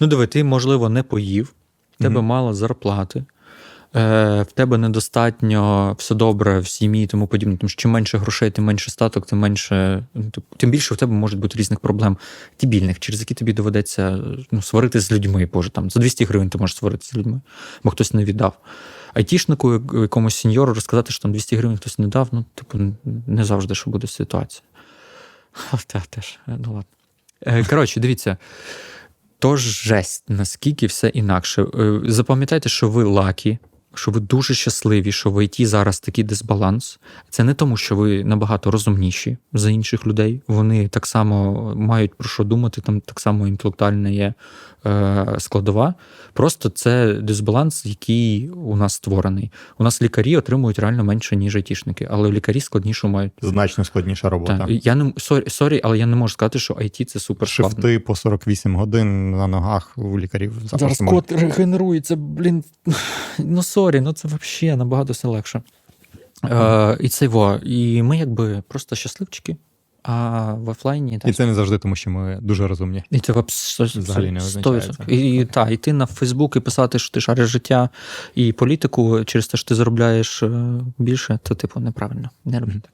Ну, диви, ти, можливо, не поїв, в тебе мало зарплати, е, в тебе недостатньо все добре в сім'ї і тому подібне. Тому що чим менше грошей, тим менше статок, тим менше, ну, тим більше в тебе можуть бути різних проблем дебільних, через які тобі доведеться ну, сварити з людьми. Боже, там за 200 гривень ти можеш сварити з людьми, бо хтось не віддав. Айтішнику, якомусь сеньору розказати, що там 200 гривень хтось не дав, ну, типу, не завжди що буде ситуація. Та, теж, ну ладно. Е, Коротше, дивіться. Тож жесть, наскільки все інакше. Е, Запам'ятайте, що ви лакі, що ви дуже щасливі, що в ІТ зараз такий дисбаланс. Це не тому, що ви набагато розумніші за інших людей. Вони так само мають про що думати, там так само інтелектуальна є е, складова. Просто це дисбаланс, який у нас створений. У нас лікарі отримують реально менше, ніж айтішники, але лікарі складнішу мають. Значно складніша робота. Так, я не сорі, сорі, але я не можу сказати, що IT це супер складно. Шифти по 48 годин на ногах у лікарів. Зараз код регенерується, блін. Ну сорі, ну це взагалі набагато все легше. Е, і це во. І ми якби просто щасливчики, а в офлайні І це не завжди, тому що ми дуже розумні. І це Взагалі не означає. І, і, та, йти на Фейсбук і писати, що ти шариш життя і політику через те, що ти заробляєш е, більше, то типу неправильно. Не робіть так.